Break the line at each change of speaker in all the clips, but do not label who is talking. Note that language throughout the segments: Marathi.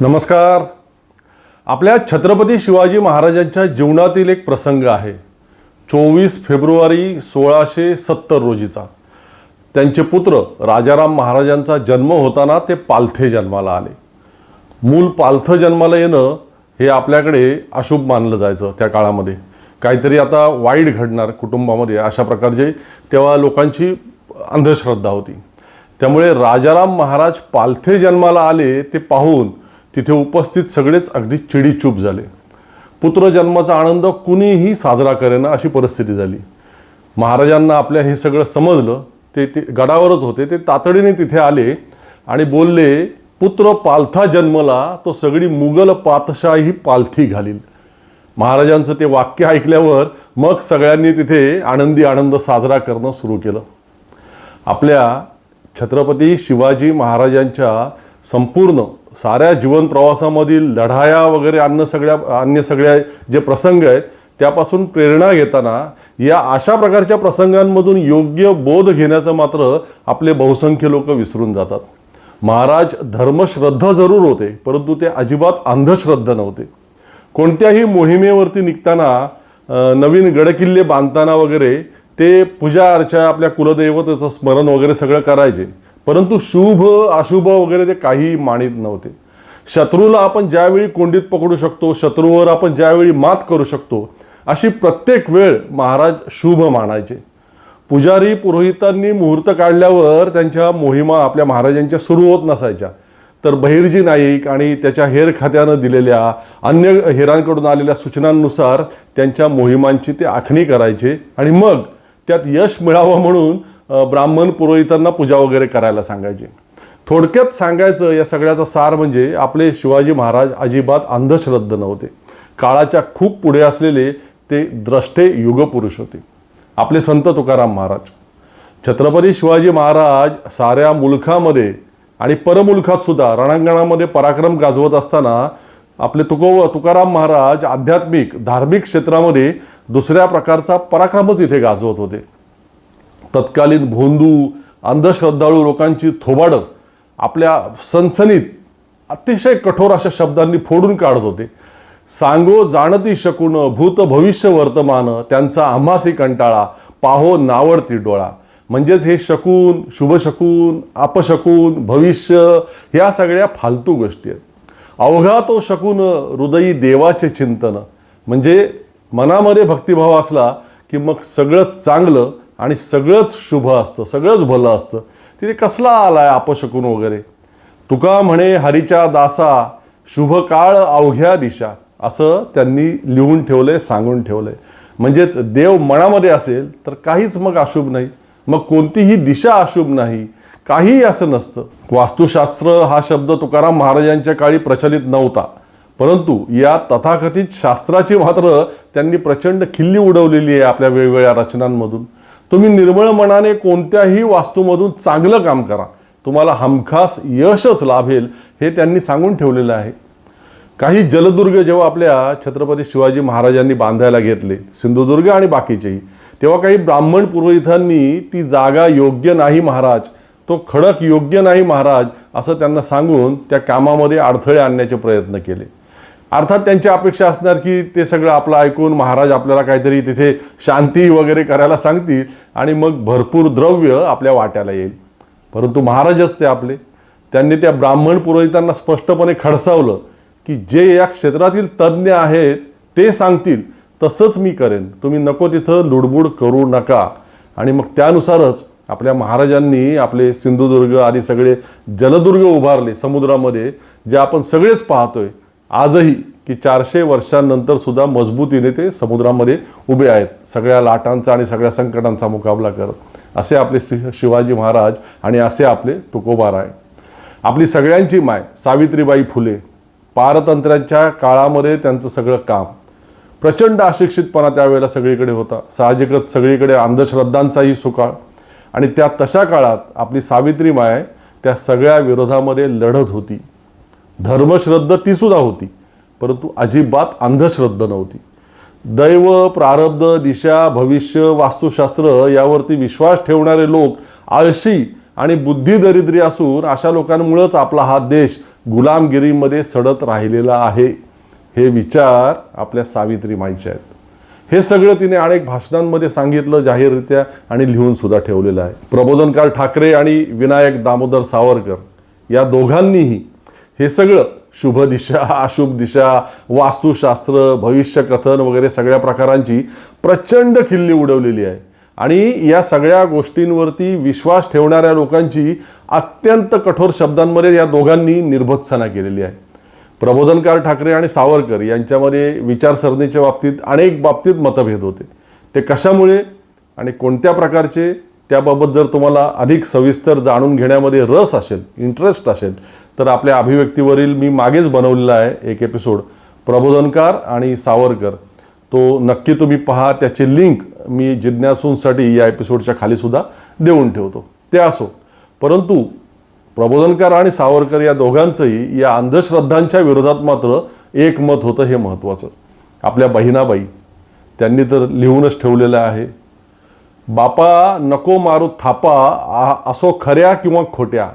नमस्कार. आपल्या छत्रपती शिवाजी महाराजांच्या जीवनातील एक प्रसंग आहे. चोवीस फेब्रुवारी सोळाशे सत्तर रोजीचा. त्यांचे पुत्र राजाराम महाराजांचा जन्म होताना ते पालथे जन्माला आले. मूल पालथं जन्माला येणं हे आपल्याकडे अशुभ मानलं जायचं त्या काळामध्ये. काहीतरी आता वाईट घडणार कुटुंबामध्ये अशा प्रकारचे तेव्हा लोकांची अंधश्रद्धा होती. त्यामुळे राजाराम महाराज पालथे जन्माला आले ते पाहून तिथे उपस्थित सगळेच अगदी चिडीचूप झाले. पुत्र जन्माचा आनंद कुणीही साजरा करेना अशी परिस्थिती झाली. महाराजांना आपल्या हे सगळं समजलं ते ते गडावरच होते ते तातडीने तिथे आले आणि बोलले पुत्र पालथा जन्मला तो सगळी मुघल पातशाही पालथी घालील. महाराजांचं ते वाक्य ऐकल्यावर मग सगळ्यांनी तिथे आनंदी आनंद साजरा करणं सुरू केलं. आपल्या छत्रपती शिवाजी महाराजांच्या संपूर्ण साऱ्या जीवन प्रवासामधील लढाया वगैरे अन्य सगळ्या अन्य सगळ्या जे प्रसंग आहेत त्यापासून प्रेरणा घेताना या अशा प्रकारच्या प्रसंगांमधून योग्य बोध घेण्याचं मात्र आपले बहुसंख्य लोक विसरून जातात. महाराज धर्मश्रद्धा जरूर होते परंतु ते अजिबात अंधश्रद्धा नव्हते. कोणत्याही मोहिमेवरती निघताना नवीन गडकिल्ले बांधताना वगैरे ते पूजा अर्चा आपल्या कुलदैवतेचं स्मरण वगैरे सगळं करायचे. परंतु शुभ अशुभ वगैरे ते काही मानित नव्हते. शत्रूला आपण ज्यावेळी कोंडीत पकडू शकतो शत्रूवर आपण ज्यावेळी मात करू शकतो अशी प्रत्येक वेळ महाराज शुभ मानायचे. पुजारी पुरोहितांनी मुहूर्त काढल्यावर त्यांच्या मोहिमा आपल्या महाराजांच्या सुरू होत नसायच्या. तर बहिर्जी नाईक आणि त्याच्या हेर खात्यानं दिलेल्या अन्य हेरांकडून आलेल्या सूचनांनुसार त्यांच्या मोहिमांची ते आखणी करायचे आणि मग त्यात यश मिळावं म्हणून ब्राह्मण पुरोहितांना पूजा वगैरे करायला सांगायचे. थोडक्यात सांगायचं या सगळ्याचा सार म्हणजे आपले शिवाजी महाराज अजिबात अंधश्रद्ध नव्हते. काळाच्या खूप पुढे असलेले ते द्रष्टे युगपुरुष होते. आपले संत तुकाराम महाराज. छत्रपती शिवाजी महाराज साऱ्या मुलखामध्ये आणि परमुलखात सुद्धा रणांगणामध्ये पराक्रम गाजवत असताना आपले तुको तुकाराम महाराज आध्यात्मिक धार्मिक क्षेत्रामध्ये दुसऱ्या प्रकारचा पराक्रमच इथे गाजवत होते. तत्कालीन भोंदू अंधश्रद्धाळू लोकांची थोबाडं आपल्या सनसनीत अतिशय कठोर अशा शब्दांनी फोडून काढत होते. सांगो जाणती शकून भूत भविष्य वर्तमान त्यांचा आम्हासी कंटाळा पाहो नावडती डोळा. म्हणजेच हे शकून शुभशकून अपशकून भविष्य ह्या सगळ्या फालतू गोष्टी आहेत. अवघा तो शकून हृदयी देवाचे चिंतन. म्हणजे मनामध्ये भक्तिभाव असला की मग सगळं चांगलं आणि सगळंच शुभ असतं सगळंच भलं असतं. तिथे कसला आलाय आपशकून वगैरे? तुका म्हणे हरीच्या दासा शुभ काळ अवघ्या दिशा असं त्यांनी लिहून ठेवलंय सांगून ठेवलंय. म्हणजेच देव मनामध्ये असेल तर काहीच मग अशुभ नाही. मग कोणतीही दिशा अशुभ नाही. काहीही असं नसतं. वास्तुशास्त्र हा शब्द तुकाराम महाराजांच्या काळी प्रचलित नव्हता. परंतु या तथाकथित शास्त्राची मात्र त्यांनी प्रचंड खिल्ली उडवलेली आहे आपल्या वेगवेगळ्या रचनांमधून. तुम्ही निर्मळ मनाने कोणत्याही वास्तूमधून चांगलं काम करा. तुम्हाला हमखास यशच लाभेल हे त्यांनी सांगून ठेवलेलं आहे. काही जलदुर्ग जेव्हा आपल्या छत्रपती शिवाजी महाराजांनी बांधायला घेतले सिंधुदुर्ग आणि बाकीचेही तेव्हा काही ब्राह्मण पुरोहितांनी ती जागा योग्य नाही महाराज तो खडक योग्य नाही महाराज असं त्यांना सांगून त्या कामामध्ये अडथळे आणण्याचे प्रयत्न केले. अर्थात त्यांची अपेक्षा असणार की ते सगळं आपलं ऐकून महाराज आपल्याला काहीतरी तिथे शांती वगैरे करायला सांगतील आणि मग भरपूर द्रव्य आपल्या वाट्याला येईल. परंतु महाराजच ते आपले. त्यांनी त्या ब्राह्मण पुरोहितांना स्पष्टपणे खडसावलं की जे या क्षेत्रातील तज्ज्ञ आहेत ते सांगतील तसंच मी करेन. तुम्ही नको तिथं लुडबुड करू नका. आणि मग त्यानुसारच आपल्या महाराजांनी आपले सिंधुदुर्ग आदी सगळे जलदुर्ग उभारले समुद्रामध्ये जे आपण सगळेच पाहतोय. आजही की चारशे वर्षांनंतर सुद्धा मजबूतीने ते समुद्रामध्ये उभे आहेत. सगळ्या लाटांचा आणि सगळ्या संकटांचा मुकाबला करत. असे आपले शि- शिवाजी महाराज आणि असे आपले तुकोबाराय आपली सगळ्यांची माय सावित्रीबाई फुले पारतंत्र्यांच्या काळामध्ये त्यांचं सगळं काम. प्रचंड अशिक्षितपणा त्यावेळेला सगळीकडे होता. साहजिकच सगळीकडे अंधश्रद्धांचाही सुकाळ. आणि त्या तशा काळात आपली सावित्री माय त्या सगळ्या विरोधामध्ये लढत होती. धर्मश्रद्धा ती सुद्धा होती परंतु अजिबात अंधश्रद्धा नव्हती. दैव प्रारब्ध दिशा भविष्य वास्तुशास्त्र यावरती विश्वास ठेवणारे लोक आळशी आणि बुद्धी दरिद्री असून अशा लोकांमुळंच आपला हा देश गुलामगिरीमध्ये सडत राहिलेला आहे. हे विचार आपल्या सावित्री माईचे आहेत. हे सगळं तिने अनेक भाषणांमध्ये सांगितलं जाहीररित्या आणि लिहून सुद्धा ठेवलेलं आहे. प्रबोधनकार ठाकरे आणि विनायक दामोदर सावरकर या दोघांनीही हे सगळं शुभ दिशा अशुभ दिशा वास्तुशास्त्र भविष्यकथन वगैरे सगळ्या प्रकारांची प्रचंड खिल्ली उडवलेली आहे. आणि या सगळ्या गोष्टींवरती विश्वास ठेवणाऱ्या लोकांची अत्यंत कठोर शब्दांमध्ये या दोघांनी निर्भत्सना केलेली आहे. प्रबोधनकार ठाकरे आणि सावरकर यांच्यामध्ये विचारसरणीच्या बाबतीत अनेक बाबतीत मतभेद होते. ते कशामुळे आणि कोणत्या प्रकारचे त्याबाबत जर तुम्हाला अधिक सविस्तर जाणून घेण्यामध्ये रस असेल इंटरेस्ट असेल तर आपल्या अभिव्यक्तीवरील मी मागेच बनवलेला आहे एक एपिसोड प्रबोधनकार आणि सावरकर. तो नक्की तुम्ही पहा त्याची लिंक मी जिज्ञासूंसाठी या एपिसोडच्या खालीसुद्धा देऊन ठेवतो. ते असो परंतु प्रबोधनकार आणि सावरकर या दोघांचंही या अंधश्रद्धांच्या विरोधात मात्र एक मत होतं हे महत्त्वाचं आपल्या बहिणाबाई त्यांनी तर लिहूनच ठेवलेलं आहे बापा नको मारू थापा असो खऱ्या किंवा खोट्या.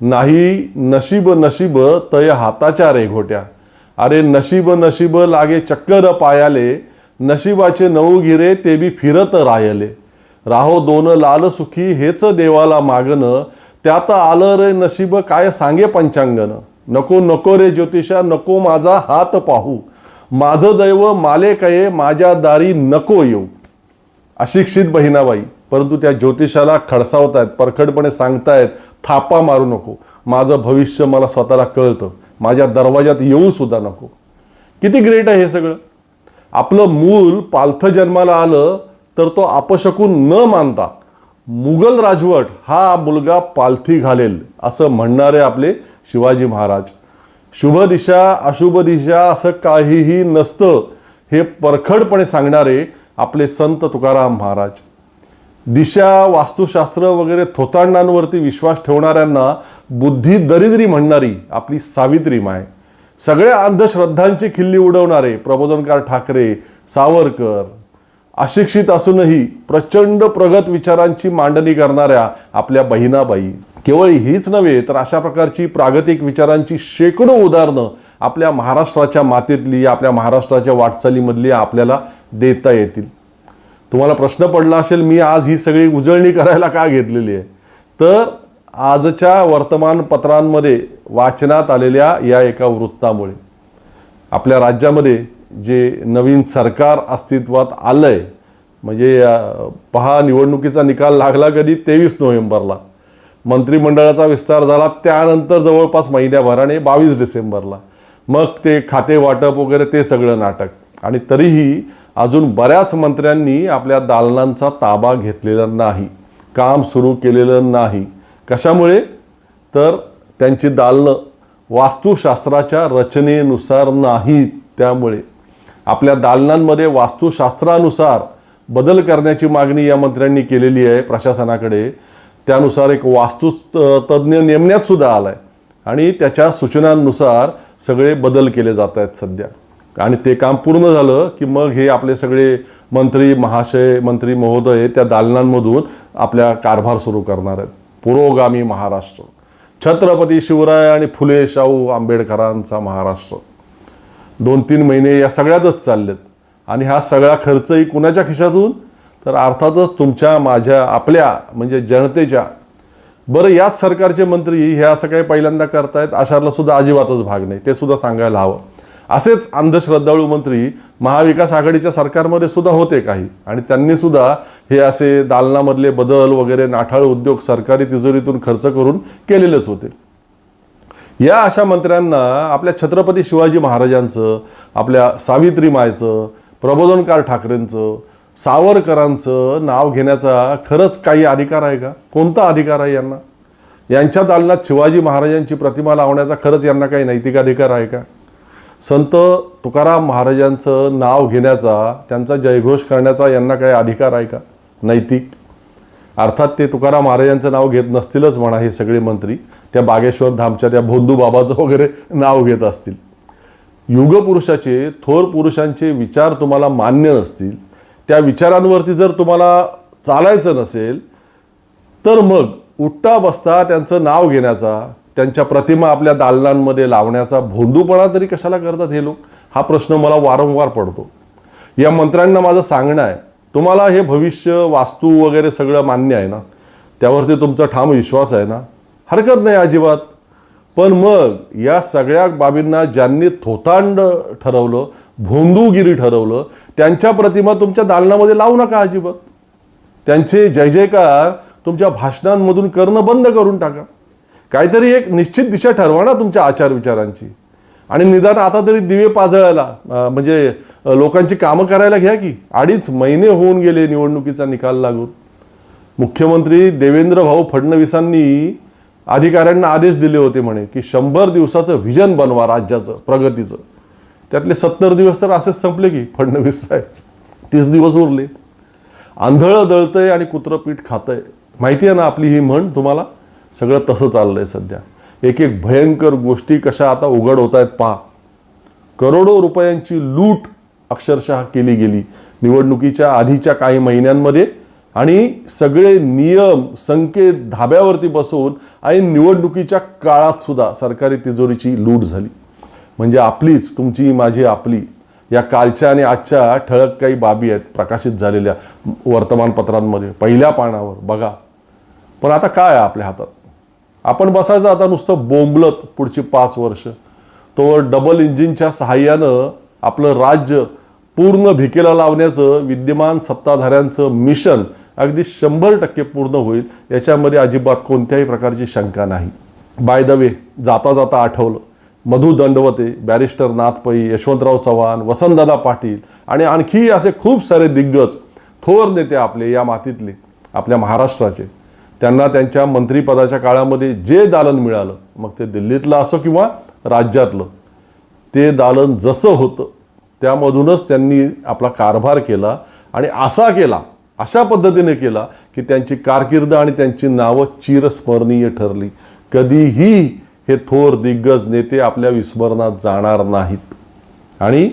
नाही नशीब नशीब तय हाताच्या रे घोट्या अरे नशीब नशीब लागे चक्कर पायाले नशिबाचे नऊ गिरे ते बी फिरत रायले. राहो दोन लाल सुखी हेच देवाला मागणं. त्यात आलं रे नशीब काय सांगे पंचांगन नको नको रे ज्योतिषा नको माझा हात पाहू. माझं दैव माले कये माझ्या दारी नको येऊ. अशिक्षित बहिणाबाई परंतु त्या ज्योतिषाला खडसावतायत परखडपणे सांगतायत थापा मारू नको. माझं भविष्य मला स्वतःला कळतं. माझ्या दरवाजात येऊ सुद्धा नको. किती ग्रेट आहे हे सगळं? आपलं मूल पालथं जन्माला आलं तर तो अपशकून न मानता मुघल राजवट हा मुलगा पालथी घालेल असं म्हणणारे आपले शिवाजी महाराज. शुभ दिशा अशुभ दिशा असं काहीही नसतं हे परखडपणे सांगणारे आपले संत तुकाराम महाराज. दिशा वास्तुशास्त्र वगैरे थोतांडांवरती विश्वास ठेवणाऱ्यांना बुद्धी दरिद्री म्हणणारी आपली सावित्री माय. सगळ्या अंधश्रद्धांची खिल्ली उडवणारे प्रबोधनकार ठाकरे सावरकर अशिक्षित असूनही प्रचंड प्रगत विचारांची मांडणी करणाऱ्या आपल्या बहिणाबाई. केवळ हीच नव्हे तर अशा प्रकारची प्रागतिक विचारांची शेकडो उदाहरणं आपल्या महाराष्ट्राच्या मातीतली आपल्या महाराष्ट्राच्या वाटचालीमधली आपल्याला देता येतील. तुम्हाला प्रश्न पडला असेल मी आज ही सगळी उजळणी करायला का घेतलेली आहे? तर आजच्या वर्तमानपत्रांमध्ये वाचनात आलेल्या या एका वृत्तामुळे आपल्या राज्यामध्ये जे नवीन सरकार अस्तित्वात आलं आहे म्हणजे पहा निवडणुकीचा निकाल लागला कधी? तेवीस नोव्हेंबरला. मंत्रिमंडळाचा विस्तार झाला त्यानंतर जवळपास महिन्याभराने बावीस डिसेंबरला. मग ते खाते वाटप वगैरे ते सगळं नाटक. आणि तरीही अजून बऱ्याच मंत्र्यांनी आपल्या दालनांचा ताबा घेतलेला नाही काम सुरू केलेलं नाही. कशामुळे? तर त्यांची दालनं वास्तुशास्त्राच्या रचनेनुसार नाहीत त्यामुळे. आपल्या दालनांमध्ये वास्तुशास्त्रानुसार बदल करण्याची मागणी या मंत्र्यांनी केलेली आहे प्रशासनाकडे. त्यानुसार एक वास्तु तज्ज्ञ नेमण्यात सुद्धा आलाय. आणि त्याच्या सूचनांनुसार सगळे बदल केले जात आहेत सध्या. आणि ते काम पूर्ण झालं की मग हे आपले सगळे मंत्री महाशय मंत्री महोदय त्या दालनांमधून आपल्या कारभार सुरू करणार आहेत. पुरोगामी महाराष्ट्र. छत्रपती शिवराय आणि फुले शाहू आंबेडकरांचा महाराष्ट्र. दोन तीन महिने या सगळ्यातच चाललेत. आणि हा सगळा खर्चही कुणाच्या खिशातून? तर अर्थातच तुमच्या माझ्या आपल्या म्हणजे जनतेच्या बरं याच सरकारचे मंत्री हे असं काही पहिल्यांदा करतायत अशाला सुद्धा अजिबातच भाग नाही. ते सुद्धा सांगायला हवं. असेच अंधश्रद्धाळू मंत्री महाविकास आघाडीच्या सरकारमध्ये सुद्धा होते काही. आणि त्यांनी सुद्धा हे असे दालनामधले बदल वगैरे नाठाळ उद्योग सरकारी तिजोरीतून खर्च करून केलेलेच होते. या अशा मंत्र्यांना आपल्या छत्रपती शिवाजी महाराजांचं आपल्या सावित्री मायचं प्रबोधनकार ठाकरेंचं सावरकरांचं नाव घेण्याचा खरंच काही अधिकार आहे का? कोणता अधिकार आहे यांना? यांच्या दालनात शिवाजी महाराजांची प्रतिमा लावण्याचा खरंच यांना काही नैतिक अधिकार आहे का? संत तुकाराम महाराजांचं नाव घेण्याचा त्यांचा जयघोष करण्याचा यांना काही अधिकार आहे का? नैतिक. अर्थात ते तुकाराम महाराजांचं नाव घेत नसतीलच म्हणा हे सगळे मंत्री. त्या बागेश्वर धामच्या त्या भोंदू बाबाचं वगैरे नाव घेत असतील. युगपुरुषाचे थोर पुरुषांचे विचार तुम्हाला मान्य नसतील. त्या विचारांवरती जर तुम्हाला चालायचं नसेल तर मग उठता बसता त्यांचं नाव घेण्याचा त्यांच्या प्रतिमा आपल्या दालनांमध्ये लावण्याचा भोंदूपणा तरी कशाला करतात हे लोक? हा प्रश्न मला वारंवार पडतो. या मंत्र्यांना माझं सांगणं आहे तुम्हाला हे भविष्य वास्तू वगैरे सगळं मान्य आहे ना? त्यावरती तुमचा ठाम विश्वास आहे ना? हरकत नाही अजिबात. पण मग या सगळ्या बाबींना ज्यांनी थोतांड ठरवलं भोंदूगिरी ठरवलं त्यांच्या प्रतिमा तुमच्या दालनामध्ये लावू नका अजिबात. त्यांचे जय जयकार तुमच्या भाषणांमधून करणं बंद करून टाका. काहीतरी एक निश्चित दिशा ठरवा ना तुमच्या आचार विचारांची आणि निदान आता तरी दिवे पाजळायला म्हणजे लोकांची कामं करायला घ्या की. अडीच महिने होऊन गेले निवडणुकीचा निकाल लागून. मुख्यमंत्री देवेंद्र भाऊ फडणवीसांनी अधिकाऱ्यांना आदेश दिले होते म्हणे की शंभर दिवसाचं व्हिजन बनवा राज्याचं प्रगतीचं. त्यातले सत्तर दिवस तर असेच संपले की फडणवीस साहेब तीस दिवस उरले. आंधळं दळतंय आणि कुत्रं पीठ खातंय. माहिती आहे ना आपली ही म्हण तुम्हाला? सगळं तसं चाललंय सध्या. एक एक भयंकर गोष्टी कशा आता उघड होत आहेत पहा. करोडो रुपयांची लूट अक्षरशः केली गेली. निवडणुकीच्या आधीच्या काही महिन्यांमध्ये आणि सगळे नियम संकेत धाब्यावरती बसवून आणि निवडणुकीच्या काळात सुद्धा सरकारी तिजोरीची लूट झाली. म्हणजे आपलीच तुमची माझी आपली या कालच्या आणि आजच्या ठळक काही बाबी आहेत प्रकाशित झालेल्या वर्तमानपत्रांमध्ये पहिल्या पानावर बघा. पण आता काय आहे आपल्या हातात? आपण बसायचं आता नुसतं बोंबलत पुढची पाच वर्ष. तो डबल इंजिनच्या सहाय्यानं आपलं राज्य पूर्ण भिकेला लावण्याचं विद्यमान सत्ताधाऱ्यांचं मिशन अगदी शंभर टक्के पूर्ण होईल. याच्यामध्ये अजिबात कोणत्याही प्रकारची शंका नाही. बाय द वे जाता जाता आठवलं. मधु दंडवते बॅरिस्टर नाथ पै यशवंतराव चव्हाण वसंतदादा पाटील आणि आणखी असे खूप सारे दिग्गज थोर नेते आपले या मातीतले आपल्या महाराष्ट्राचे. त्यांना त्यांच्या मंत्रिपदाच्या काळामध्ये जे दालन मिळालं मग ते दिल्लीतलं असो किंवा राज्यातलं ते दालन जसं होतं त्यामधूनच त्यांनी आपला कारभार केला आणि असा केला अशा पद्धतीने केला की त्यांची कारकीर्द आणि त्यांची नावं चिरस्मरणीय ठरली. कधीही हे थोर दिग्गज नेते आपल्या विस्मरणात जाणार नाहीत. आणि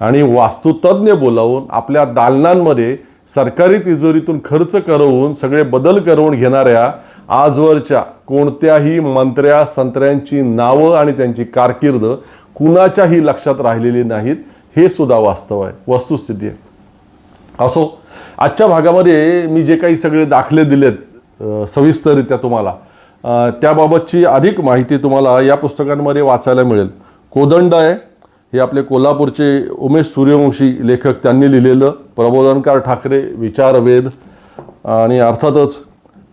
आणि वास्तुतज्ञ बोलावून आपल्या दालनांमध्ये सरकारी तिजोरीतून खर्च करवून सगळे बदल करवून घेणाऱ्या आजवरच्या कोणत्याही मंत्र्या संत्र्यांची नावं आणि त्यांची कारकीर्द कुणाच्याही लक्षात राहिलेली नाहीत हे सुद्धा वास्तव आहे वस्तुस्थिती आहे. असो आजच्या भागामध्ये मी जे काही सगळे दाखले दिलेत सविस्तररित्या तुम्हाला त्याबाबतची अधिक माहिती तुम्हाला या पुस्तकांमध्ये वाचायला मिळेल. कोदंड आहे हे आपले कोल्हापूरचे उमेश सूर्यवंशी लेखक त्यांनी लिहिलेलं प्रबोधनकार ठाकरे विचारवेद आणि अर्थातच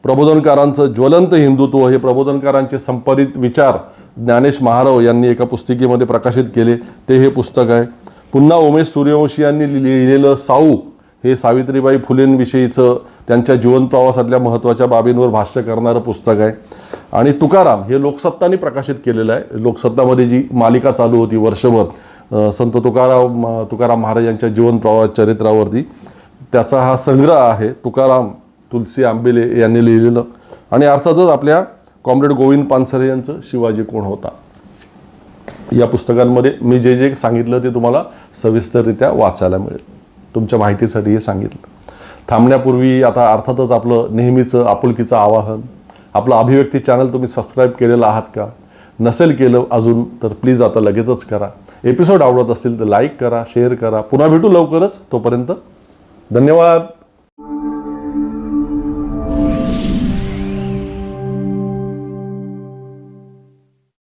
प्रबोधनकारांचं ज्वलंत हिंदुत्व हे प्रबोधनकारांचे संपादित विचार ज्ञानेश महाराव यांनी एका पुस्तिकेमध्ये प्रकाशित केले ते हे पुस्तक आहे. पुन्हा उमेश सूर्यवंशी यांनी लिहिलेलं साऊ हे सावित्रीबाई फुलेंविषयीचं त्यांच्या जीवन प्रवासातल्या महत्त्वाच्या बाबींवर भाष्य करणारं पुस्तक आहे. आणि तुकाराम हे लोकसत्ताने प्रकाशित केलेलं आहे. लोकसत्तामध्ये जी मालिका चालू होती वर्षभर संत तुकाराम तुकाराम महाराज यांच्या जीवन प्रवास चरित्रावरती त्याचा हा संग्रह आहे. तुकाराम तुलसी आंबेले यांनी लिहिलेलं. आणि अर्थातच आपल्या कॉम्रेड गोविंद पानसरे यांचं शिवाजी कोण होता? या पुस्तकांमध्ये मी जे जे सांगितलं ते तुम्हाला सविस्तररित्या वाचायला मिळेल. तुमच्या माहितीसाठी हे सांगितलं. थांबण्यापूर्वी आता अर्थातच आपलं नेहमीचं आपुलकीचं आवाहन आपलं अभिव्यक्ती चॅनल तुम्ही सबस्क्राईब केलेलं आहात का? नसेल केलं अजून तर प्लीज आता लगेचच करा. एपिसोड आवडत असेल तर लाईक करा शेअर करा. पुन्हा भेटू लवकरच. तोपर्यंत धन्यवाद.